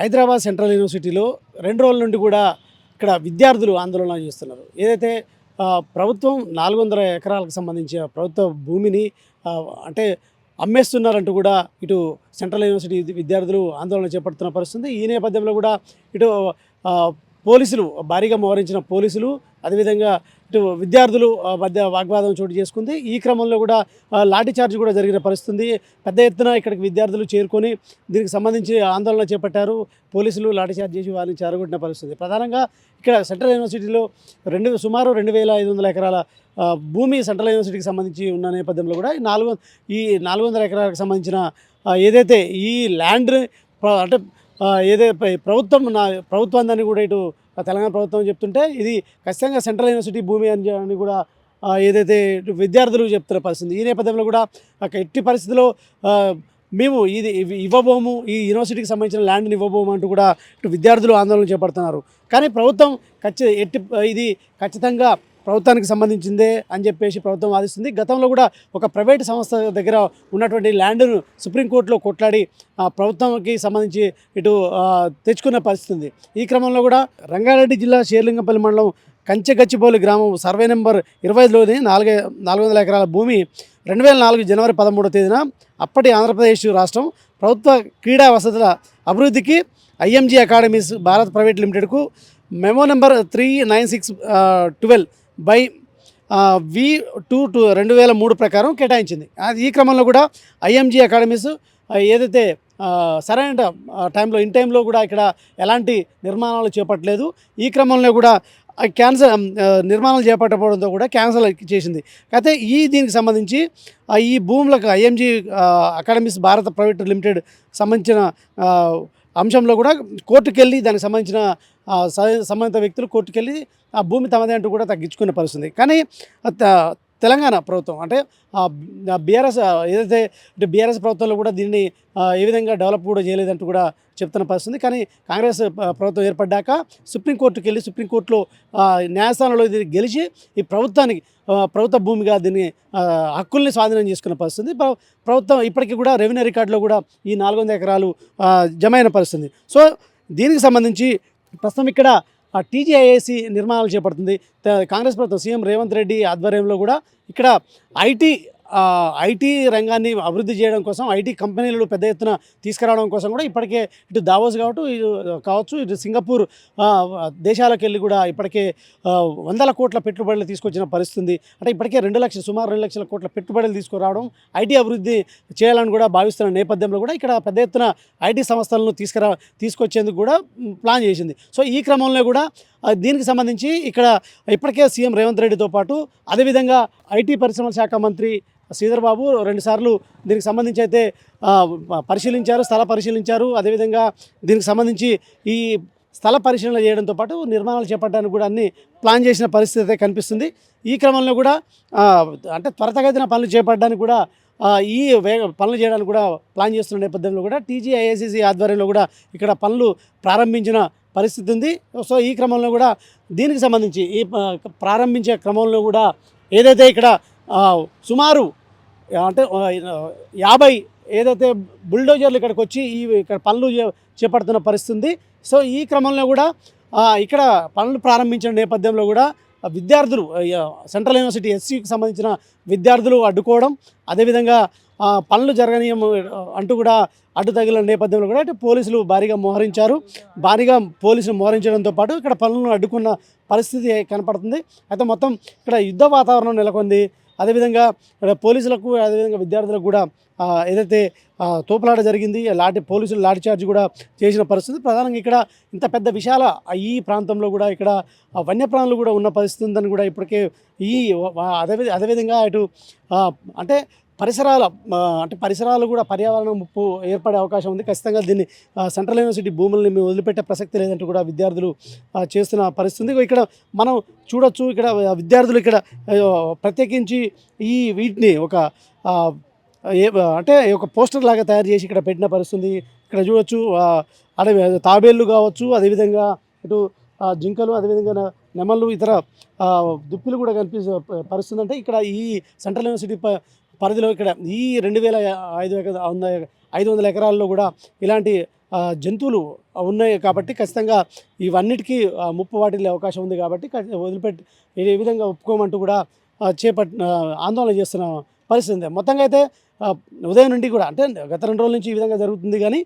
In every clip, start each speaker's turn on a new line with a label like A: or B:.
A: Hyderabad central యూనివర్సిటీలో రెండు రోజుల నుండి కూడా ఇక్కడ విద్యార్థులు ఆందోళన చేస్తున్నారు. ఏదైతే ప్రభుత్వం నాలుగు వందల ఎకరాలకు సంబంధించిన ప్రభుత్వ భూమిని అంటే అమ్మేస్తున్నారంటూ కూడా ఇటు సెంట్రల్ యూనివర్సిటీ విద్యార్థులు ఆందోళన చేపడుతున్న పరిస్థితి ఈ నేపథ్యంలో కూడా ఇటు పోలీసులు భారీగా మోహరించిన పోలీసులు అదేవిధంగా ఇటు విద్యార్థులు మధ్య వాగ్వాదం చోటు చేసుకుంది. ఈ క్రమంలో కూడా లాఠీ చార్జ్ కూడా జరిగిన పరిస్థితి పెద్ద ఎత్తున ఇక్కడికి విద్యార్థులు చేరుకొని దీనికి సంబంధించి ఆందోళన చేపట్టారు. పోలీసులు లాఠీ చార్జ్ చేసి వారిని చేరగొట్టిన పరిస్థితి. ప్రధానంగా ఇక్కడ సెంట్రల్ యూనివర్సిటీలో రెండు సుమారు రెండు వేల ఐదు వందల ఎకరాల భూమి సెంట్రల్ యూనివర్సిటీకి సంబంధించి ఉన్న నేపథ్యంలో కూడా ఈ నాలుగు ఈ నాలుగు వందల ఎకరాలకు సంబంధించిన ఏదైతే ఈ ల్యాండ్ అంటే ఏదైతే ప్రభుత్వం నా ప్రభుత్వాన్ని కూడా ఇటు తెలంగాణ ప్రభుత్వం చెప్తుంటే ఇది ఖచ్చితంగా సెంట్రల్ యూనివర్సిటీ భూమి అని కూడా ఏదైతే ఇటు విద్యార్థులు చెప్తున్న పరిస్థితి. ఈ నేపథ్యంలో కూడా ఒక ఎట్టి పరిస్థితిలో మేము ఇది ఇవ్వబోము ఈ యూనివర్సిటీకి సంబంధించిన ల్యాండ్ని ఇవ్వబోము అంటూ కూడా ఇటు విద్యార్థులు ఆందోళన చేపడుతున్నారు. కానీ ప్రభుత్వం ఖచ్చి ఎట్టి ఇది ఖచ్చితంగా ప్రభుత్వానికి సంబంధించిందే అని చెప్పేసి ప్రభుత్వం వాదిస్తుంది. గతంలో కూడా ఒక ప్రైవేట్ సంస్థ దగ్గర ఉన్నటువంటి ల్యాండ్ను సుప్రీంకోర్టులో కొట్లాడి ఆ ప్రభుత్వంకి సంబంధించి ఇటు తెచ్చుకున్న పరిస్థితి ఉంది. ఈ క్రమంలో కూడా రంగారెడ్డి జిల్లా షేర్లింగంపల్లి మండలం కంచెగచ్చిబౌలి గ్రామం సర్వే నెంబర్ ఇరవై ఐదులోని నాలుగు నాలుగు వందల ఎకరాల భూమి రెండు వేల నాలుగు జనవరి పదమూడో తేదీన అప్పటి ఆంధ్రప్రదేశ్ రాష్ట్రం ప్రభుత్వ క్రీడా వసతుల అభివృద్ధికి ఐఎంజీ అకాడమీస్ భారత్ ప్రైవేట్ లిమిటెడ్కు memo number three nine six twelve by V two two రెండు వేల మూడు ప్రకారం కేటాయించింది. అది ఈ క్రమంలో కూడా ఐఎంజీ అకాడమీస్ ఏదైతే సరైన టైంలో ఇన్ టైంలో కూడా ఇక్కడ ఎలాంటి నిర్మాణాలు చేపట్టలేదు. ఈ క్రమంలో కూడా క్యాన్సల్ నిర్మాణాలు చేపట్టకపోవడంతో కూడా క్యాన్సల్ చేసింది. అయితే ఈ దీనికి సంబంధించి ఈ భూములకు IMG academies Bharat private limited సంబంధించిన అంశంలో కూడా కోర్టుకెళ్ళి దానికి సంబంధించిన సంబంధిత వ్యక్తులు కోర్టుకెళ్ళి ఆ భూమి తమదే అంటూ కూడా తగ్గించుకునే పరిస్థితి కానీ తెలంగాణ ప్రభుత్వం అంటే బీఆర్ఎస్ ఏదైతే అంటే బీఆర్ఎస్ ప్రభుత్వంలో కూడా దీన్ని ఏ విధంగా డెవలప్ కూడా చేయలేదంటూ కూడా చెప్తున్న పరిస్థితి కానీ కాంగ్రెస్ ప్రభుత్వం ఏర్పడ్డాక సుప్రీంకోర్టుకి వెళ్ళి సుప్రీంకోర్టులో న్యాయస్థానంలో ఇది గెలిచి ఈ ప్రభుత్వానికి ప్రభుత్వ భూమిగా దీన్ని హక్కుల్ని స్వాధీనం చేసుకున్న పరిస్థితి. ప్రభుత్వం ఇప్పటికీ కూడా రెవెన్యూ రికార్డులో కూడా ఈ నాలుగు వందల ఎకరాలు జమైన జమ అయిన పరిస్థితి. సో దీనికి సంబంధించి ప్రస్తుతం ఇక్కడ టీజీఐఏసీ నిర్మాణాలు చేపడుతుంది. కాంగ్రెస్ ప్రభుత్వం సీఎం రేవంత్ రెడ్డి ఆధ్వర్యంలో కూడా ఇక్కడ ఐటీ ఐటీ రంగాన్ని అభివృద్ధి చేయడం కోసం ఐటీ కంపెనీలు పెద్ద ఎత్తున తీసుకురావడం కోసం కూడా ఇప్పటికే ఇటు దావోస్ కావచ్చు కావచ్చు ఇటు సింగపూర్ దేశాలకు వెళ్ళి కూడా ఇప్పటికే వందల కోట్ల పెట్టుబడులు తీసుకొచ్చిన పరిస్థితి ఉంది అంటే ఇప్పటికే రెండు లక్షల సుమారు రెండు లక్షల కోట్ల పెట్టుబడులు తీసుకురావడం ఐటీ అభివృద్ధి చేయాలని కూడా భావిస్తున్న నేపథ్యంలో కూడా ఇక్కడ పెద్ద ఎత్తున ఐటీ సంస్థలను తీసుకురా తీసుకొచ్చేందుకు కూడా ప్లాన్ చేసింది. సో ఈ క్రమంలో కూడా దీనికి సంబంధించి ఇక్కడ ఇప్పటికే సీఎం రేవంత్ రెడ్డితో పాటు అదేవిధంగా ఐటీ పరిశ్రమల శాఖ మంత్రి శ్రీధర్ బాబు రెండుసార్లు దీనికి సంబంధించి అయితే పరిశీలించారు స్థల పరిశీలించారు. అదేవిధంగా దీనికి సంబంధించి ఈ స్థల పరిశీలన చేయడంతో పాటు నిర్మాణాలు చేపట్టడానికి కూడా అన్ని ప్లాన్ చేసిన పరిస్థితి అయితే కనిపిస్తుంది. ఈ క్రమంలో కూడా అంటే త్వరతగతిన పనులు చేపట్టడానికి కూడా ఈ పనులు చేయడానికి కూడా ప్లాన్ చేస్తున్న నేపథ్యంలో కూడా టీజీఐఏసీసీ ఆధ్వర్యంలో కూడా ఇక్కడ పనులు ప్రారంభించిన పరిస్థితి ఉంది. సో ఈ క్రమంలో కూడా దీనికి సంబంధించి ఈ ప్రారంభించే క్రమంలో కూడా ఏదైతే ఇక్కడ సుమారు అంటే యాభై ఏదైతే బుల్డోజర్లు ఇక్కడికి వచ్చి ఈ ఇక్కడ పనులు చే- చేపడుతున్న పరిస్థితి ఉంది. సో ఈ క్రమంలో కూడా ఇక్కడ పనులు ప్రారంభించిన నేపథ్యంలో కూడా విద్యార్థులు సెంట్రల్ యూనివర్సిటీ ఎస్సీకి సంబంధించిన విద్యార్థులు అడ్డుకోవడం అదేవిధంగా పనులు జరగనీయం అంటూ కూడా అడ్డు తగిలిన నేపథ్యంలో కూడా ఇటు పోలీసులు భారీగా మోహరించారు. భారీగా పోలీసులు మోహరించడంతో పాటు ఇక్కడ పనులను అడ్డుకున్న పరిస్థితి కనపడుతుంది. అయితే మొత్తం ఇక్కడ యుద్ధ వాతావరణం నెలకొంది. అదేవిధంగా ఇక్కడ పోలీసులకు అదేవిధంగా విద్యార్థులకు కూడా ఏదైతే తోపులాట జరిగింది లాఠీ పోలీసులు లాఠీ చార్జ్ కూడా చేసిన పరిస్థితి. ప్రధానంగా ఇక్కడ ఇంత పెద్ద విశాల ఈ ప్రాంతంలో కూడా ఇక్కడ వన్యప్రాణులు కూడా ఉన్న పరిస్థితి ఉందని కూడా ఇప్పటికే ఈ అదే అదేవిధంగా ఇటు అంటే పరిసరాల అంటే పరిసరాలు కూడా పర్యావరణ ముప్పు ఏర్పడే అవకాశం ఉంది. ఖచ్చితంగా దీన్ని సెంట్రల్ యూనివర్సిటీ భూముల్ని మేము వదిలిపెట్టే ప్రసక్తి లేదంటూ కూడా విద్యార్థులు చేస్తున్న పరిస్థితి ఇక్కడ మనం చూడొచ్చు ఇక్కడ విద్యార్థులు ఇక్కడ ప్రత్యేకించి ఈ వీటిని ఒక ఏ అంటే ఒక పోస్టర్ లాగా తయారు చేసి ఇక్కడ పెట్టిన పరిస్థితి ఇక్కడ చూడొచ్చు అడవి తాబేళ్ళు కావచ్చు అదేవిధంగా ఇటు జింకలు అదేవిధంగా నెమళ్ళు ఇతర దుప్పిలు కూడా కనిపిసే పరిస్థితి అంటే ఇక్కడ ఈ సెంట్రల్ యూనివర్సిటీ ప- పరిధిలో ఇక్కడ ఈ రెండు వేల ఐదు వంద ఐదు వందల ఎకరాల్లో కూడా ఇలాంటి జంతువులు ఉన్నాయి కాబట్టి ఖచ్చితంగా ఇవన్నిటికీ ముప్పు వాటిల్లే అవకాశం ఉంది కాబట్టి వదిలిపెట్టి ఏ విధంగా ఒప్పుకోమంటూ కూడా చేపట్ ఆందోళన చేస్తున్న పరిస్థితి ఉంది. మొత్తంగా అయితే ఉదయం నుండి కూడా అంటే గత రెండు రోజుల నుంచి ఈ విధంగా జరుగుతుంది కానీ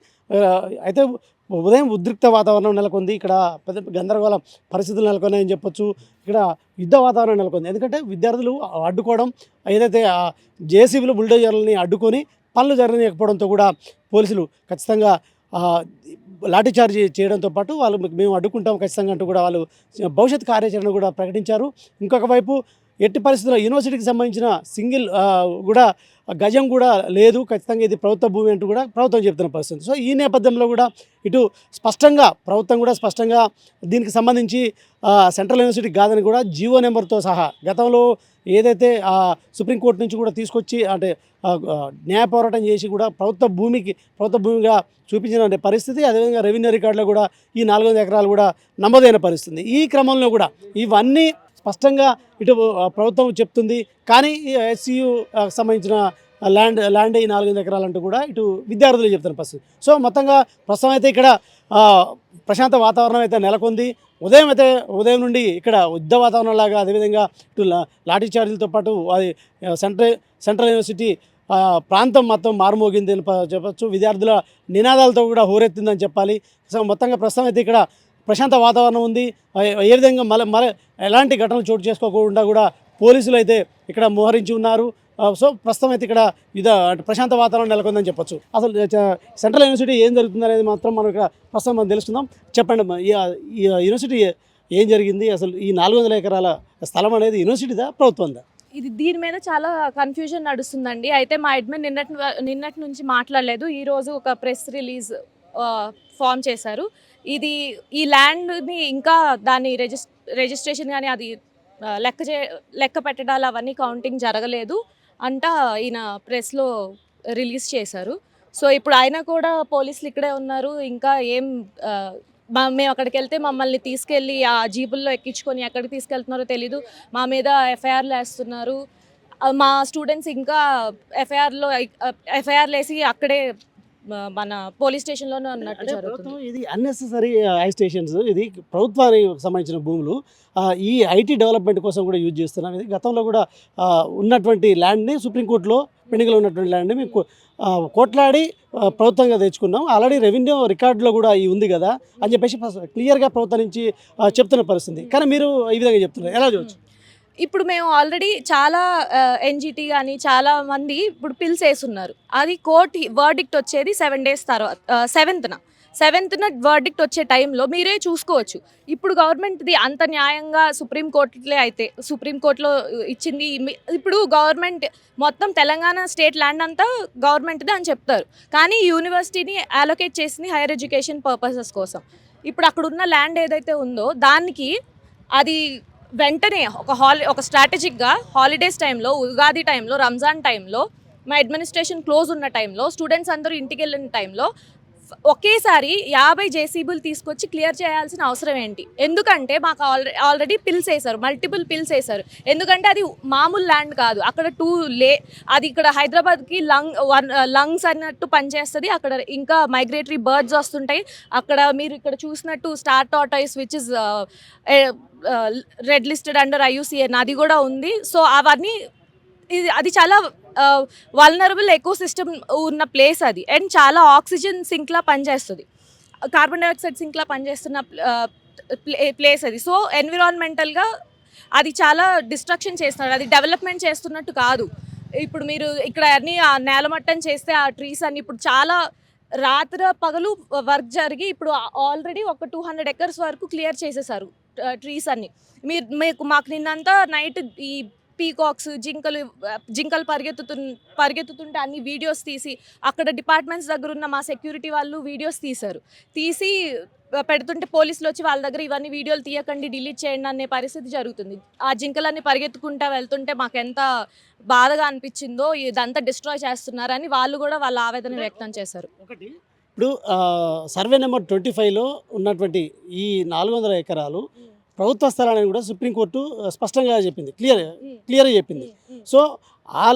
A: అయితే ఉదయం ఉద్రిక్త వాతావరణం నెలకొంది. ఇక్కడ పెద్ద గందరగోళ పరిస్థితులు నెలకొన్నాయని చెప్పొచ్చు. ఇక్కడ యుద్ధ వాతావరణం నెలకొంది. ఎందుకంటే విద్యార్థులు అడ్డుకోవడం ఏదైతే జేసీబీలు బుల్డోజర్లని అడ్డుకొని పనులు జరగనియకపోవడంతో కూడా పోలీసులు ఖచ్చితంగా ఆ, చేయడంతో పాటు వాళ్ళు మేము అడ్డుకుంటాం ఖచ్చితంగా అంటూ కూడా వాళ్ళు భవిష్యత్ కార్యాచరణ కూడా ప్రకటించారు. ఇంకొక వైపు ఎట్టి పరిస్థితుల్లో యూనివర్సిటీకి సంబంధించిన సింగిల్ కూడా గజం కూడా లేదు. ఖచ్చితంగా ఇది ప్రభుత్వ భూమి అంటూ కూడా ప్రభుత్వం చెప్తున్న పరిస్థితి. సో ఈ నేపథ్యంలో కూడా ఇటు స్పష్టంగా ప్రభుత్వం కూడా స్పష్టంగా దీనికి సంబంధించి సెంట్రల్ యూనివర్సిటీ కాదని కూడా జీవో నెంబర్తో సహా గతంలో ఏదైతే సుప్రీంకోర్టు నుంచి కూడా తీసుకొచ్చి అంటే న్యాయ పోరాటం చేసి కూడా ప్రభుత్వ భూమికి ప్రభుత్వ భూమిగా చూపించిన పరిస్థితి అదేవిధంగా రెవెన్యూ రికార్డులో కూడా ఈ నాలుగు ఎకరాలు కూడా నమోదైన పరిస్థితి. ఈ క్రమంలో కూడా ఇవన్నీ స్పష్టంగా ఇటు ప్రభుత్వం చెప్తుంది. కానీ ఎస్సీయు సంబంధించిన ల్యాండ్ ల్యాండ్ ఈ నాలుగైదు ఎకరాలంటూ కూడా ఇటు విద్యార్థులు చెప్తున్న పరిస్థితి సో మొత్తంగా ప్రస్తుతం అయితే ఇక్కడ ప్రశాంత వాతావరణం అయితే నెలకొంది. ఉదయం అయితే ఉదయం నుండి ఇక్కడ యుద్ధ వాతావరణం లాగా అదేవిధంగా ఇటు లా- లాఠీ చార్జీలతో పాటు అది సెంట్రల్ సెంట్రల్ యూనివర్సిటీ ప్రాంతం మొత్తం మారుమోగింది అని చెప్పచ్చు. విద్యార్థుల నినాదాలతో కూడా హోరెత్తిందని చెప్పాలి. సో మొత్తంగా ప్రస్తుతం అయితే ఇక్కడ ప్రశాంత వాతావరణం ఉంది. ఏ విధంగా మళ్ళీ మళ్ళీ ఎలాంటి ఘటనలు చోటు చేసుకోకుండా కూడా పోలీసులు అయితే ఇక్కడ మోహరించి ఉన్నారు. సో ప్రస్తుతం అయితే ఇక్కడ ఇద ప్రశాంత వాతావరణం నెలకొందని చెప్పొచ్చు. అసలు సెంట్రల్ యూనివర్సిటీ ఏం జరుగుతుంది అనేది మాత్రం మనం ఇక్కడ ప్రస్తుతం మనం తెలుసుకుందాం. చెప్పండి ఈ యూనివర్సిటీ ఏం జరిగింది? అసలు ఈ నాలుగు వందల ఎకరాల స్థలం అనేది యూనివర్సిటీదా ప్రభుత్వందా?
B: ఇది దీని మీద చాలా కన్ఫ్యూజన్ నడుస్తుందండి. అయితే మా అడ్మిన్ నిన్నటి నిన్నటి నుంచి మాట్లాడలేదు. ఈరోజు ఒక ప్రెస్ రిలీజ్ ఫామ్ చేశారు. ఇది ఈ ల్యాండ్ని ఇంకా దాని రిజిస్ రిజిస్ట్రేషన్ కానీ అది లెక్క చే లెక్క పెట్టడాలు అవన్నీ కౌంటింగ్ జరగలేదు అంట ఈయన ప్రెస్లో రిలీజ్ చేశారు. సో ఇప్పుడు ఆయన కూడా పోలీసులు ఇక్కడే ఉన్నారు. ఇంకా ఏం మేము అక్కడికి వెళ్తే మమ్మల్ని తీసుకెళ్ళి ఆ జీబుల్లో ఎక్కించుకొని ఎక్కడికి తీసుకెళ్తున్నారో తెలీదు. మా మీద ఎఫ్ఐఆర్లు వేస్తున్నారు మా స్టూడెంట్స్ ఇంకా ఎఫ్ఐఆర్లో ఎఫ్ఐఆర్లు వేసి అక్కడే మన పోలీస్ స్టేషన్లోనే ఉన్నట్టు జరుగుతుంది.
A: ప్రభుత్వం ఇది అన్నెసెసరీ హై స్టేషన్స్ ఇది ప్రభుత్వానికి సంబంధించిన భూములు. ఈ ఐటీ డెవలప్మెంట్ కోసం కూడా యూజ్ చేస్తున్నాం. ఇది గతంలో కూడా ఉన్నటువంటి ల్యాండ్ని సుప్రీంకోర్టులో పెండింగ్లో ఉన్నటువంటి ల్యాండ్ని మేము కొట్లాడి ప్రభుత్వంగా తెచ్చుకున్నాం. ఆల్రెడీ రెవెన్యూ రికార్డులో కూడా ఈ ఉంది కదా అని చెప్పేసి క్లియర్గా ప్రభుత్వం నుంచి చెప్తున్న పరిస్థితి. కానీ మీరు ఈ విధంగా చెప్తున్నారు. ఎలా చూడొచ్చు?
B: ఇప్పుడు మేము ఆల్రెడీ చాలా ఎన్జిటి కానీ చాలా మంది ఇప్పుడు పిల్స్ వేస్తున్నారు అది కోర్ట్ వర్డిక్ట్ వచ్చేది సెవెన్ డేస్ తర్వాత సెవెంత్న సెవెంత్న వర్డిక్ట్ వచ్చే టైంలో మీరే చూసుకోవచ్చు. ఇప్పుడు గవర్నమెంట్ది అంత న్యాయంగా సుప్రీంకోర్టులే అయితే సుప్రీంకోర్టులో ఇచ్చింది మీ- ఇప్పుడు గవర్నమెంట్ మొత్తం తెలంగాణ స్టేట్ ల్యాండ్ అంతా గవర్నమెంట్ది అని చెప్తారు. కానీ యూనివర్సిటీని అలొకేట్ చేసింది హైయర్ ఎడ్యుకేషన్ పర్పసెస్ కోసం. ఇప్పుడు అక్కడ ఉన్న ల్యాండ్ ఏదైతే ఉందో దానికి అది వెంటనే ఒక హాలి ఒక స్ట్రాటజిక్గా హాలిడేస్ టైంలో ఉగాది టైంలో రంజాన్ టైంలో మా అడ్మినిస్ట్రేషన్ క్లోజ్ ఉన్న టైంలో స్టూడెంట్స్ అందరూ ఇంటికి వెళ్ళిన టైంలో ఒకేసారి యాభై జేసీబులు తీసుకొచ్చి క్లియర్ చేయాల్సిన అవసరం ఏంటి? ఎందుకంటే మాకు ఆల్రెడీ ఆల్రెడీ పిల్స్ వేశారు మల్టిపుల్ పిల్స్ వేశారు. ఎందుకంటే అది మామూలు ల్యాండ్ కాదు. అక్కడ టూ లే అది ఇక్కడ హైదరాబాద్కి లంగ్ వన్ లంగ్స్ అన్నట్టు పనిచేస్తుంది. అక్కడ ఇంకా మైగ్రేటరీ బర్డ్స్ వస్తుంటాయి. అక్కడ మీరు ఇక్కడ చూసినట్టు star tortoise which is red listed under IUCN అది కూడా ఉంది. సో అవన్నీ ఇది అది చాలా వల్నరబుల్ ఎకో సిస్టమ్ ఉన్న ప్లేస్ అది. అండ్ చాలా ఆక్సిజన్ సింక్లా పనిచేస్తుంది. కార్బన్ డైఆక్సైడ్ సింక్లా పనిచేస్తున్న ప్లేస్ అది. సో ఎన్విరాన్మెంటల్గా అది చాలా డిస్ట్రక్షన్ చేస్తున్నారు. అది డెవలప్మెంట్ చేస్తున్నట్టు కాదు. ఇప్పుడు మీరు ఇక్కడ అన్ని ఆ నేలమట్టం చేస్తే ఆ ట్రీస్ అన్ని ఇప్పుడు చాలా రాత్రి పగలు వర్క్ జరిగి ఇప్పుడు ఆల్రెడీ ఒక టూ హండ్రెడ్ ఎకర్స్ వరకు క్లియర్ చేసేసారు ట్రీస్ అన్ని. మీరు మీకు మాకు నిన్నంతా నైట్ ఈ పీకాక్స్ జింకలు జింకలు పరిగెత్తుతు పరిగెత్తుతుంటే అన్ని వీడియోస్ తీసి అక్కడ డిపార్ట్మెంట్స్ దగ్గర ఉన్న మా సెక్యూరిటీ వాళ్ళు వీడియోస్ తీశారు. తీసి పెడుతుంటే పోలీసులు వచ్చి వాళ్ళ దగ్గర ఇవన్నీ వీడియోలు తీయకండి డిలీట్ చేయండి అనే పరిస్థితి జరుగుతుంది. ఆ జింకలన్నీ పరిగెత్తుకుంటా వెళ్తుంటే మాకు ఎంత బాధగా అనిపించిందో ఇదంతా డిస్ట్రాయ్ చేస్తున్నారని వాళ్ళు కూడా వాళ్ళ ఆవేదన వ్యక్తం చేశారు.
A: ఒకటి ఇప్పుడు సర్వే నెంబర్ ట్వంటీ ఫైవ్లో ఉన్నటువంటి ఈ నాలుగు వందల ఎకరాలు ప్రభుత్వ స్థలాన్ని కూడా సుప్రీంకోర్టు స్పష్టంగా చెప్పింది. క్లియర్ క్లియర్గా చెప్పింది. సో ఆ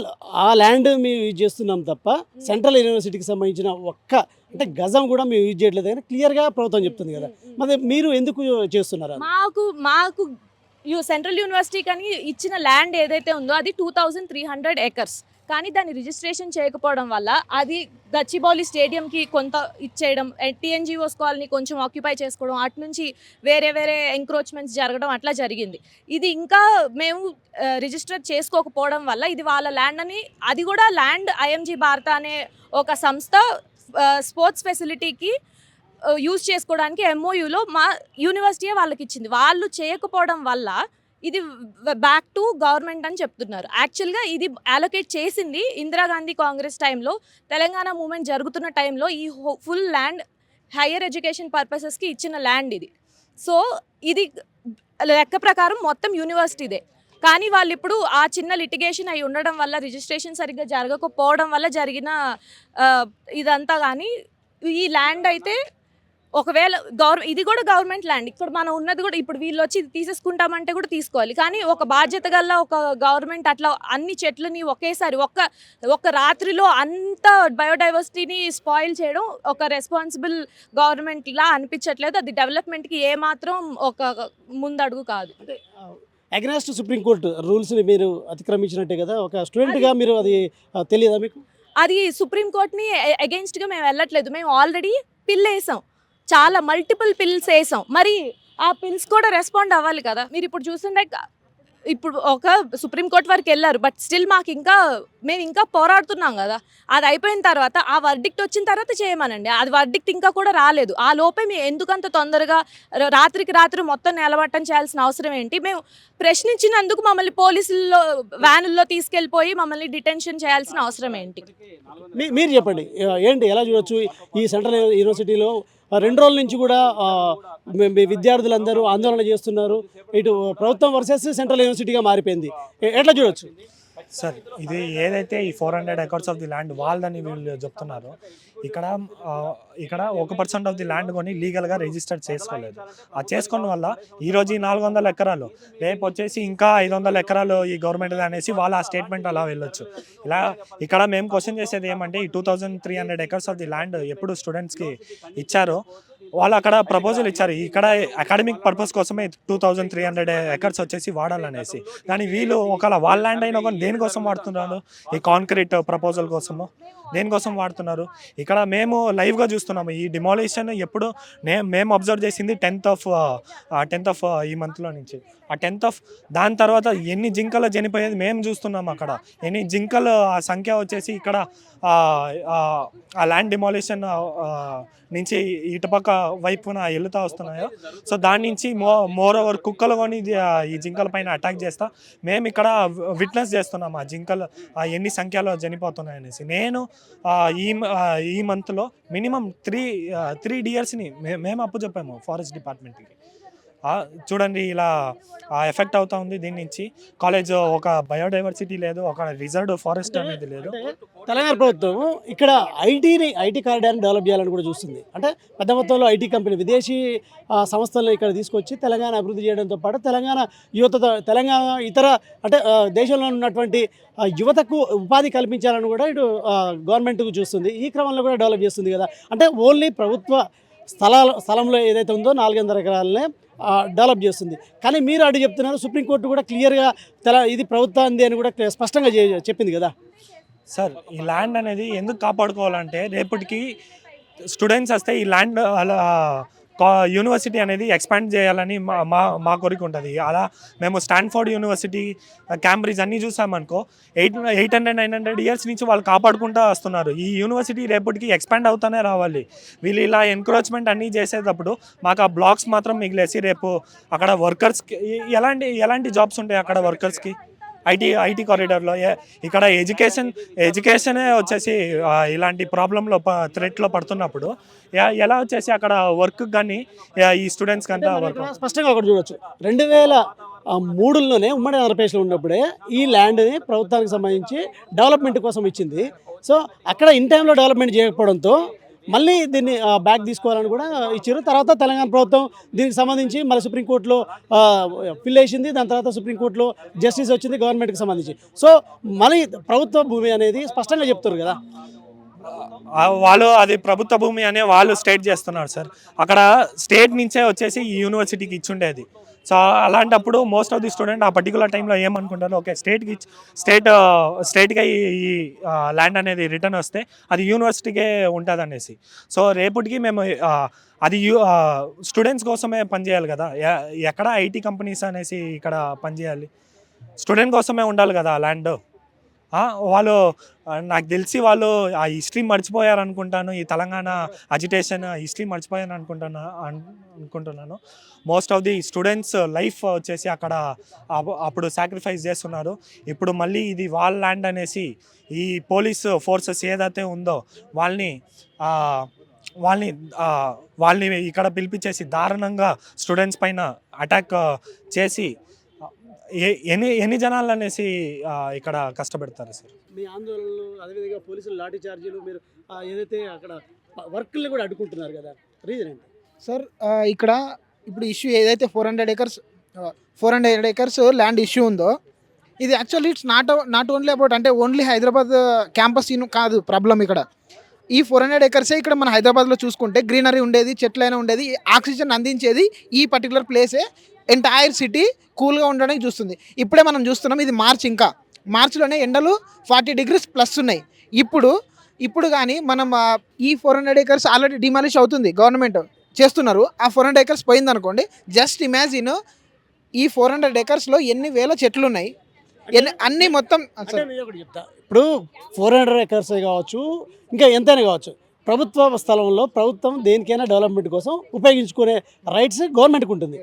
A: ఆ ల్యాండ్ మేము యూజ్ చేస్తున్నాం తప్ప సెంట్రల్ యూనివర్సిటీకి సంబంధించిన ఒక్క అంటే గజం కూడా మేము యూజ్ చేయట్లేదు కానీ క్లియర్గా ప్రభుత్వం చెప్తుంది కదా. మరి మీరు ఎందుకు చేస్తున్నారు?
B: మాకు మాకు సెంట్రల్ యూనివర్సిటీ కానీ ఇచ్చిన ల్యాండ్ ఏదైతే ఉందో అది two thousand three hundred acres కానీ దాన్ని రిజిస్ట్రేషన్ చేయకపోవడం వల్ల అది గచ్చిబౌలి స్టేడియంకి కొంత ఇచ్చేయడం టీఎన్జిఓస్ కాలనీ కొంచెం ఆక్యుపై చేసుకోవడం అటు నుంచి వేరే వేరే ఎంక్రోచ్మెంట్స్ జరగడం అట్లా జరిగింది. ఇది ఇంకా మేము రిజిస్టర్ చేసుకోకపోవడం వల్ల ఇది వాళ్ళ ల్యాండ్ అని అది కూడా ల్యాండ్ ఐఎంజీ భారత అనే ఒక సంస్థ స్పోర్ట్స్ ఫెసిలిటీకి యూజ్ చేసుకోవడానికి ఎంఓయూలో మా యూనివర్సిటీయే వాళ్ళకి ఇచ్చింది వాళ్ళు చేయకపోవడం వల్ల ఇది బ్యాక్ టు గవర్నమెంట్ అని చెప్తున్నారు. యాక్చువల్గా ఇది అలొకేట్ చేసింది ఇందిరాగాంధీ కాంగ్రెస్ టైంలో తెలంగాణ మూమెంట్ జరుగుతున్న టైంలో ఈ ఫుల్ ల్యాండ్ హయ్యర్ ఎడ్యుకేషన్ పర్పసెస్కి ఇచ్చిన ల్యాండ్ ఇది. సో ఇది లెక్క ప్రకారం మొత్తం యూనివర్సిటీదే కానీ వాళ్ళు ఇప్పుడు ఆ చిన్న లిటిగేషన్ అయి ఉండడం వల్ల రిజిస్ట్రేషన్ సరిగ్గా జరగకపోవడం వల్ల జరిగిన ఇదంతా కానీ ఈ ల్యాండ్ అయితే ఒకవేళ గవర్ ఇది కూడా గవర్నమెంట్ ల్యాండ్. ఇక్కడ మనం ఉన్నది కూడా ఇప్పుడు వీళ్ళు వచ్చి ఇది తీసేసుకుంటామంటే కూడా తీసుకోవాలి. కానీ ఒక బాధ్యత గల ఒక గవర్నమెంట్ అట్లా అన్ని చెట్లని ఒకేసారి ఒక్క ఒక రాత్రిలో అంత బయోడైవర్సిటీని స్పాయిల్ చేయడం ఒక రెస్పాన్సిబుల్ గవర్నమెంట్ లా అనిపించట్లేదు. అది డెవలప్మెంట్కి ఏమాత్రం ఒక ముందడుగు కాదు.
A: అగ్నాస్ట్ సుప్రీంకోర్టు రూల్స్ని మీరు అతిక్రమించినట్టే కదా? ఒక స్టూడెంట్గా మీరు అది తెలియదా మీకు?
B: అది సుప్రీంకోర్టుని అగెన్స్ట్గా మేము వెళ్ళట్లేదు. మేము ఆల్రెడీ పిల్ వేసాం చాలా మల్టిపుల్ పిల్స్ వేసాం. మరి ఆ పిల్స్ కూడా రెస్పాండ్ అవ్వాలి కదా. మీరు ఇప్పుడు చూస్తుంటే ఇప్పుడు ఒక సుప్రీంకోర్టు వరకు వెళ్ళారు బట్ స్టిల్ మాకు ఇంకా మేము ఇంకా పోరాడుతున్నాం కదా. అది అయిపోయిన తర్వాత ఆ వర్డిక్ట్ వచ్చిన తర్వాత చేయమనండి. అది వర్డిక్ట్ ఇంకా కూడా రాలేదు. ఆ లోపే మేము ఎందుకంత తొందరగా రాత్రికి రాత్రి మొత్తం నిలబట్టం చేయాల్సిన అవసరం ఏంటి? మేము ప్రశ్నించినందుకు మమ్మల్ని పోలీసుల్లో వ్యానుల్లో తీసుకెళ్ళిపోయి మమ్మల్ని డిటెన్షన్ చేయాల్సిన అవసరం ఏంటి?
A: మీరు చెప్పండి. ఏంటి? ఎలా చూడొచ్చు? ఈ సెంట్రల్ యూనివర్సిటీలో రెండు రోజుల నుంచి కూడా మీ- విద్యార్థులందరూ ఆందోళన చేస్తున్నారు. ఇటు ప్రభుత్వం వర్సెస్ సెంట్రల్ యూనివర్సిటీగా మారిపోయింది. ఎట్లా చూడొచ్చు?
C: సార్ ఇది ఏదైతే ఈ four hundred acres of the land వాళ్ళని వీళ్ళు చెప్తున్నారు ఇక్కడ ఇక్కడ ఒక పర్సెంట్ ఆఫ్ ది ల్యాండ్ కొని లీగల్గా రిజిస్టర్ చేసుకోలేదు. ఆ చేసుకోవడం వల్ల ఈరోజు ఈ నాలుగు వందల ఎకరాలు రేపు వచ్చేసి ఇంకా ఐదు వందల ఎకరాలు ఈ గవర్నమెంట్ అనేసి వాళ్ళ ఆ స్టేట్మెంట్ అలా వెళ్ళొచ్చు. ఇలా ఇక్కడ మేము క్వశ్చన్ చేసేది ఏమంటే ఈ two thousand three hundred acres of the land ఎప్పుడు స్టూడెంట్స్కి ఇచ్చారో వాళ్ళు అక్కడ ప్రపోజల్ ఇచ్చారు. ఇక్కడ అకాడమిక్ పర్పస్ కోసమే two thousand three hundred acres వచ్చేసి వాడాలనేసి. కానీ వీళ్ళు ఒకవేళ వాళ్ళ ల్యాండ్ అయినా కానీ దేనికోసం వాడుతున్నారు? ఈ కాంక్రీట్ ప్రపోజల్ కోసము? దేనికోసం వాడుతున్నారు? ఇక్కడ మేము లైవ్గా చూస్తున్నాము. ఈ డిమాలిషన్ ఎప్పుడు నే మేము అబ్జర్వ్ చేసింది టెన్త్ ఆఫ్ టెన్త్ ఆఫ్ ఈ మంత్లో నుంచి. ఆ టెన్త్ ఆఫ్ దాని తర్వాత ఎన్ని జింకలు చనిపోయేది మేము చూస్తున్నాం అక్కడ. ఎన్ని జింకలు ఆ సంఖ్య వచ్చేసి ఇక్కడ ఆ, ఆ ల్యాండ్ డిమాలిషన్ నుంచి ఇటుపక్క వైపున వెళ్తూ వస్తున్నాయో. సో దాని నుంచి మో మోర్ ఓవర్ కుక్కలు కొని ఈ జింకల పైన అటాక్ చేస్తా. మేము ఇక్కడ విట్నెస్ చేస్తున్నాం ఆ జింకలు ఎన్ని సంఖ్యలో చనిపోతున్నాయి అనేసి నేను ఈ ఈ మంత్లో మినిమం త్రీ త్రీ డియర్స్ని మేము అప్పు చెప్పాము ఫారెస్ట్ డిపార్ట్మెంట్కి చూడండి ఇలా ఎఫెక్ట్ అవుతా ఉంది దీని నుంచి. కాలేజ్ ఒక బయోడైవర్సిటీ లేదు ఒక రిజర్వ్డ్ ఫారెస్ట్ అనేది లేదు.
A: తెలంగాణ ప్రభుత్వం ఇక్కడ ఐటీని ఐటీ కారిడార్ని డెవలప్ చేయాలని కూడా చూస్తుంది. అంటే పెద్ద మొత్తంలో ఐటీ కంపెనీ విదేశీ సంస్థలను ఇక్కడ తీసుకొచ్చి తెలంగాణ అభివృద్ధి చేయడంతో పాటు తెలంగాణ యువతతో తెలంగాణ ఇతర అంటే దేశంలో ఉన్నటువంటి యువతకు ఉపాధి కల్పించాలని కూడా ఇటు గవర్నమెంట్ చూస్తుంది. ఈ క్రమంలో కూడా డెవలప్ చేస్తుంది కదా. అంటే ఓన్లీ ప్రభుత్వ స్థలాల స్థలంలో ఏదైతే ఉందో నాలుగొందల ఎకరాలనే డెవలప్ చేస్తుంది. కానీ మీరు అటు చెప్తున్నారు సుప్రీంకోర్టు కూడా క్లియర్గా తెల ఇది ప్రభుత్వాన్ని అని కూడా స్పష్టంగా చే- చెప్పింది కదా?
C: సార్ ఈ ల్యాండ్ అనేది ఎందుకు కాపాడుకోవాలంటే రేపటికి స్టూడెంట్స్ వస్తే ఈ ల్యాండ్ అలా యూనివర్సిటీ అనేది ఎక్స్పాండ్ చేయాలని మా మా మా కోరిక ఉంటుంది. అలా మేము స్టాన్ఫోర్డ్ యూనివర్సిటీ క్యాంబ్రిడ్జ్ అన్నీ చూసామనుకో eight eight hundred nine hundred years నుంచి వాళ్ళు కాపాడుకుంటూ వస్తున్నారు. ఈ యూనివర్సిటీ రేపటికి ఎక్స్పాండ్ అవుతానే రావాలి. వీళ్ళు ఇలా ఎన్క్రోచ్మెంట్ అన్నీ చేసేటప్పుడు మాకు ఆ బ్లాక్స్ మాత్రం మిగిలేసి రేపు అక్కడ వర్కర్స్కి ఎలాంటి ఎలాంటి జాబ్స్ ఉంటాయి అక్కడ వర్కర్స్కి ఐటీ ఐటీ కారిడార్లో ఇక్కడ ఎడ్యుకేషన్ ఎడ్యుకేషనే వచ్చేసి ఇలాంటి ప్రాబ్లంలో థ్రెట్లో పడుతున్నప్పుడు ఎలా వచ్చేసి అక్కడ వర్క్ కానీ ఈ స్టూడెంట్స్ కంతా వర్క్?
A: స్పష్టంగా ఒకటి చూడొచ్చు. రెండు వేల మూడులోనే ఉమ్మడి ఆంధ్రప్రదేశ్లో ఉన్నప్పుడే ఈ ల్యాండ్ని ప్రభుత్వానికి సంబంధించి డెవలప్మెంట్ కోసం ఇచ్చింది. సో అక్కడ ఇన్ టైంలో డెవలప్మెంట్ చేయకపోవడంతో మళ్ళీ దీన్ని బ్యాక్ తీసుకోవాలని కూడా ఇచ్చారు. తర్వాత తెలంగాణ ప్రభుత్వం దీనికి సంబంధించి మళ్ళీ సుప్రీంకోర్టులో ఫిల్ వేసింది. దాని తర్వాత సుప్రీంకోర్టులో జస్టిస్ వచ్చింది గవర్నమెంట్కి సంబంధించి. సో మళ్ళీ ప్రభుత్వ భూమి అనేది స్పష్టంగా చెప్తారు కదా.
C: వాళ్ళు అది ప్రభుత్వ భూమి అనే వాళ్ళు స్టేట్ చేస్తున్నారు సార్ అక్కడ స్టేట్ నుంచే వచ్చేసి ఈ యూనివర్సిటీకి ఇచ్చుండేది. సో అలాంటప్పుడు మోస్ట్ ఆఫ్ ది స్టూడెంట్ ఆ పర్టికులర్ టైంలో ఏమనుకుంటారు ఓకే స్టేట్కి స్టేట్ స్టేట్గా ఈ ల్యాండ్ అనేది రిటర్న్ వస్తే అది యూనివర్సిటీకే ఉంటుంది అనేసి సో రేపటికి మేము అది అది స్టూడెంట్స్ కోసమే పనిచేయాలి కదా. ఎ- ఎక్కడ ఐటీ కంపెనీస్ అనేసి ఇక్కడ పనిచేయాలి స్టూడెంట్ కోసమే ఉండాలి కదా ల్యాండ్ వాళ్ళు నాకు తెలిసి వాళ్ళు ఆ హిస్టరీ మర్చిపోయారు అనుకుంటాను ఈ తెలంగాణ అజిటేషన్ హిస్టరీ మర్చిపోయాను అనుకుంటాను అనుకుంటున్నాను. Most of the students life వచ్చేసి అక్కడ అప్పుడు సాక్రిఫైస్ చేస్తున్నారు. ఇప్పుడు మళ్ళీ ఇది వాళ్ళ ల్యాండ్ అనేసి ఈ పోలీస్ ఫోర్సెస్ ఏదైతే ఉందో వాళ్ళని వాళ్ళని వాళ్ళని ఇక్కడ పిలిపించేసి దారుణంగా స్టూడెంట్స్ పైన అటాక్ చేసి ఎన్ని ఎన్ని జనాలు అనేసి ఇక్కడ కష్టపెడతారు సార్?
A: మీ ఆందోళనలు అదేవిధంగా పోలీసులు లాఠీ చార్జీలు మీరు ఏదైతే అక్కడ వర్క్లు కూడా అడ్డుకుంటున్నారు కదా రీజన్ ఏంటి?
D: సార్ ఇక్కడ ఇప్పుడు ఇష్యూ ఏదైతే four hundred acres four hundred acres land issue ఉందో ఇది actually it's not not only about అంటే ఓన్లీ హైదరాబాద్ క్యాంపస్ ఇన్ కాదు ప్రాబ్లం ఇక్కడ. ఈ ఫోర్ హండ్రెడ్ ఎకర్సే ఇక్కడ మన హైదరాబాద్లో చూసుకుంటే గ్రీనరీ ఉండేది చెట్లైనా ఉండేది ఆక్సిజన్ అందించేది ఈ పర్టికులర్ ప్లేసే. ఎంటైర్ సిటీ కూల్గా ఉండడానికి చూస్తుంది. ఇప్పుడే మనం చూస్తున్నాం ఇది మార్చ్ ఇంకా. మార్చిలోనే ఎండలు ఫార్టీ డిగ్రీస్ ప్లస్ ఉన్నాయి. ఇప్పుడు ఇప్పుడు కానీ మనం ఈ four hundred acres already demolish అవుతుంది గవర్నమెంట్ చేస్తున్నారు. ఆ ఫోర్ హండ్రెడ్ ఎకర్స్ పోయింది అనుకోండి జస్ట్ ఇమాజిన్ ఈ ఫోర్ హండ్రెడ్ ఎకర్స్లో ఎన్ని వేల చెట్లు ఉన్నాయి? ఎన్ని అన్ని మొత్తం
A: చెప్తా. ఇప్పుడు ఫోర్ హండ్రెడ్ ఎకర్స్ కావచ్చు ఇంకా ఎంతైనా కావచ్చు ప్రభుత్వ స్థలంలో ప్రభుత్వం దేనికైనా డెవలప్మెంట్ కోసం ఉపయోగించుకునే రైట్స్ గవర్నమెంట్కి ఉంటుంది.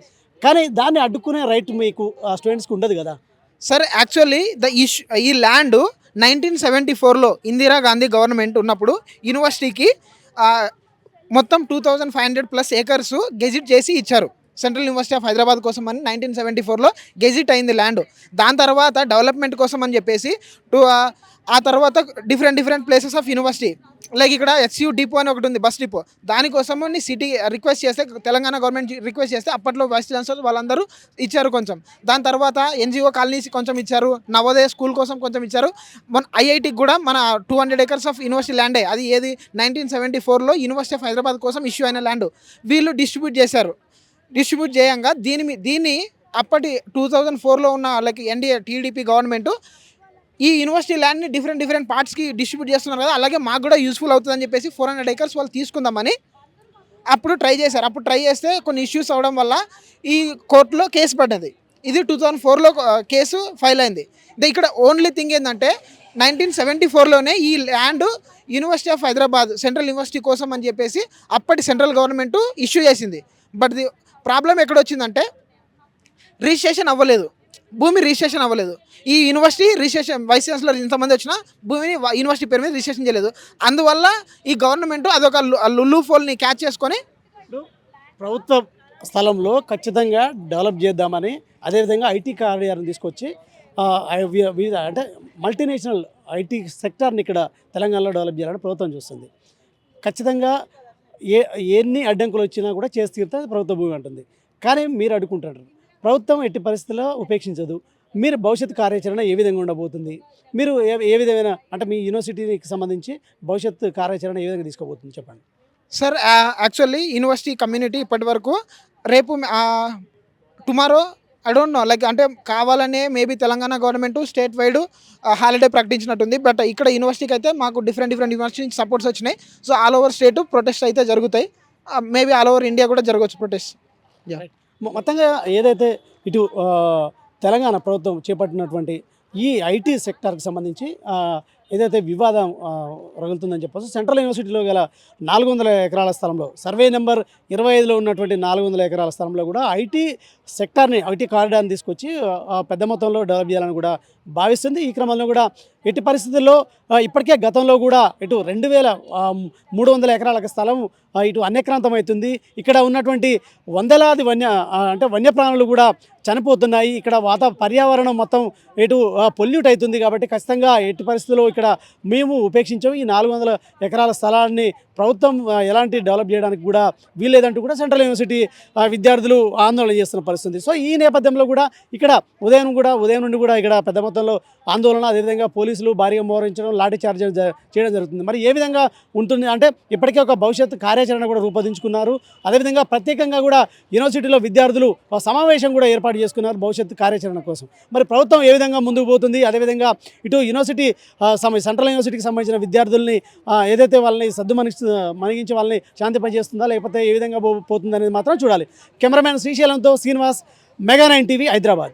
A: కానీ దాన్ని అడ్డుకునే రైట్ మీకు స్టూడెంట్స్కి ఉండదు కదా.
D: సరే యాక్చువల్లీ ద ఇష్యూ ఈ ల్యాండ్ నైన్టీన్ సెవెంటీ ఫోర్లో ఇందిరాగాంధీ గవర్నమెంట్ ఉన్నప్పుడు యూనివర్సిటీకి మొత్తం two thousand five hundred plus acres gazette చేసి ఇచ్చారు. సెంట్రల్ యూనివర్సిటీ ఆఫ్ హైదరాబాద్ కోసం అని నైన్టీన్ సెవెంటీ ఫోర్లో గెజిట్ అయింది ల్యాండ్ దాని తర్వాత డెవలప్మెంట్ కోసం అని చెప్పేసి టూ ఆ తర్వాత different different places of university like ఇక్కడ హెచ్యూ డిపో అని ఒకటి ఉంది బస్ డిపో దానికోసం సిటీ రిక్వెస్ట్ చేస్తే తెలంగాణ గవర్నమెంట్ రిక్వెస్ట్ చేస్తే అప్పట్లో వైస్ ఛాన్సలర్ వాళ్ళందరూ ఇచ్చారు కొంచెం. దాని తర్వాత ఎన్జిఓ కాలనీస్ కొంచెం ఇచ్చారు నవోదయ స్కూల్ కోసం కొంచెం ఇచ్చారు. మన ఐఐటికి కూడా మన two hundred acres of university ల్యాండే అది ఏది? నైన్టీన్ సెవెంటీ ఫోర్లో యూనివర్సిటీ ఆఫ్ హైదరాబాద్ కోసం ఇష్యూ అయిన ల్యాండ్ వీళ్ళు డిస్ట్రిబ్యూట్ చేశారు. డిస్ట్రిబ్యూట్ చేయంగా దీని దీన్ని అప్పటి టూ థౌజండ్ ఫోర్లో ఉన్న వాళ్ళకి ఎన్డీఏ టీడీపీ గవర్నమెంట్ ఈ యూనివర్సిటీ ల్యాండ్ని డిఫరెంట్ డిఫరెంట్ పార్ట్స్కి డిస్ట్రిబ్యూట్ చేస్తున్నారు కదా అలాగే మాకు కూడా యూస్ఫుల్ అవుతుందని చెప్పేసి ఫోర్ హండ్రెడ్ ఎకర్స్ వాళ్ళు తీసుకుందామని అప్పుడు ట్రై చేశారు. అప్పుడు ట్రై చేస్తే కొన్ని ఇష్యూస్ అవడం వల్ల ఈ కోర్టులో కేసు పడ్డది. ఇది టూ థౌజండ్ ఫోర్లో కేసు ఫైల్ అయింది. దే ఇక్కడ ఓన్లీ థింగ్ ఏంటంటే నైన్టీన్ సెవెంటీ ఫోర్లోనే ఈ land university of Hyderabad central university కోసం అని చెప్పేసి అప్పటి సెంట్రల్ గవర్నమెంట్ ఇష్యూ చేసింది. బట్ ది ప్రాబ్లం ఎక్కడ వచ్చిందంటే రిజిస్ట్రేషన్ అవ్వలేదు. భూమి రిజిస్ట్రేషన్ అవ్వలేదు. ఈ యూనివర్సిటీ రిజిస్ట్రేషన్ వైస్ ఛాన్సలర్ ఇంతమంది వచ్చినా భూమిని యూనివర్సిటీ పేరు మీద రిజిస్ట్రేషన్ చేయలేదు. అందువల్ల ఈ గవర్నమెంట్ అదొక లుల్లు ఫోల్ని క్యాచ్ చేసుకొని
A: ప్రభుత్వ స్థలంలో ఖచ్చితంగా డెవలప్ చేద్దామని అదేవిధంగా ఐటీ కార్యాలను తీసుకొచ్చి ఐ- అంటే మల్టీనేషనల్ ఐటీ సెక్టార్ని ఇక్కడ తెలంగాణలో డెవలప్ చేయాలని ప్రభుత్వం చూస్తుంది. ఖచ్చితంగా ఏ ఎన్ని అడ్డంకులు వచ్చినా కూడా చేసి తీరితే అది ప్రభుత్వ భూమి అంటుంది. కానీ మీరు అడుగుంటారు ప్రభుత్వం ఎట్టి పరిస్థితుల్లో ఉపేక్షించదు. మీరు భవిష్యత్ కార్యాచరణ ఏ విధంగా ఉండబోతుంది? మీరు ఏ ఏ విధమైన అంటే మీ యూనివర్సిటీకి సంబంధించి భవిష్యత్ కార్యాచరణ ఏ విధంగా తీసుకోబోతుంది? చెప్పండి.
D: సార్ యాక్చువల్లీ యూనివర్సిటీ కమ్యూనిటీ ఇప్పటి వరకు రేపు tomorrow I don't know like అంటే కావాలనే maybe Telangana government state wide holiday ప్రకటించినట్టుంది. But ఇక్కడ యూనివర్సిటీకి అయితే మాకు డిఫరెంట్ డిఫరెంట్ యూనివర్సిటీ నుంచి సపోర్ట్స్ వచ్చినాయి. So all over state protest అయితే జరుగుతాయి. మేబీ ఆల్ ఓవర్ ఇండియా కూడా జరగవచ్చు ప్రొటెస్ట్.
A: మొత్తంగా ఏదైతే ఇటు తెలంగాణ ప్రభుత్వం చేపట్టినటువంటి ఈ ఐటీ సెక్టార్కి సంబంధించి ఏదైతే వివాదం రగులుతుందని చెప్పొచ్చు సెంట్రల్ యూనివర్సిటీలో గల నాలుగు వందల ఎకరాల స్థలంలో సర్వే నెంబర్ ఇరవై ఐదులో ఉన్నటువంటి నాలుగు వందల ఎకరాల స్థలంలో కూడా ఐటీ సెక్టార్ని ఐటీ కారిడార్ని తీసుకొచ్చి పెద్ద మొత్తంలో డెవలప్ చేయాలని కూడా భావిస్తుంది. ఈ క్రమంలో కూడా ఎట్టి పరిస్థితుల్లో ఇప్పటికే గతంలో కూడా ఇటు రెండు వేల మూడు వందల ఎకరాల స్థలం ఇటు అన్యక్రాంతం అవుతుంది ఇక్కడ ఉన్నటువంటి వందలాది వన్య అంటే వన్యప్రాణులు కూడా చనిపోతున్నాయి. ఇక్కడ వాత పర్యావరణం మొత్తం ఇటు పొల్యూట్ అవుతుంది కాబట్టి ఖచ్చితంగా ఎట్టి పరిస్థితుల్లో ఇక్కడ మేము ఉపేక్షించాము. ఈ నాలుగు వందల ఎకరాల స్థలాన్ని ప్రభుత్వం ఎలాంటి డెవలప్ చేయడానికి కూడా వీల్లేదంటూ కూడా సెంట్రల్ యూనివర్సిటీ విద్యార్థులు ఆందోళన చేస్తున్న పరిస్థితి. సో ఈ నేపథ్యంలో కూడా ఇక్కడ ఉదయం కూడా ఉదయం నుండి కూడా ఇక్కడ పెద్ద మొత్తంలో ఆందోళన అదేవిధంగా పోలీసులు భారీగా మోహరించడం లాఠీ చార్జ్ చేయడం జరుగుతుంది. మరి ఏ విధంగా ఉంటుంది అంటే ఇప్పటికే ఒక భవిష్యత్తు కార్యాచరణ కూడా రూపొందించుకున్నారు. అదేవిధంగా ప్రత్యేకంగా కూడా యూనివర్సిటీలో విద్యార్థులు ఒక సమావేశం కూడా ఏర్పాటు చేసుకున్నారు భవిష్యత్తు కార్యాచరణ కోసం. మరి ప్రభుత్వం ఏ విధంగా ముందుకు పోతుంది? అదేవిధంగా ఇటు యూనివర్సిటీ సెంట్రల్ యూనివర్సిటీకి సంబంధించిన విద్యార్థుల్ని ఏదైతే వాళ్ళని సర్దు మణిగించి వాళ్ళని శాంతింపజేస్తుందా లేకపోతే ఏ విధంగా పోతుంది అనేది మాత్రం చూడాలి. Cameraman శ్రీశైలంతో Srinivas mega nine TV Hyderabad.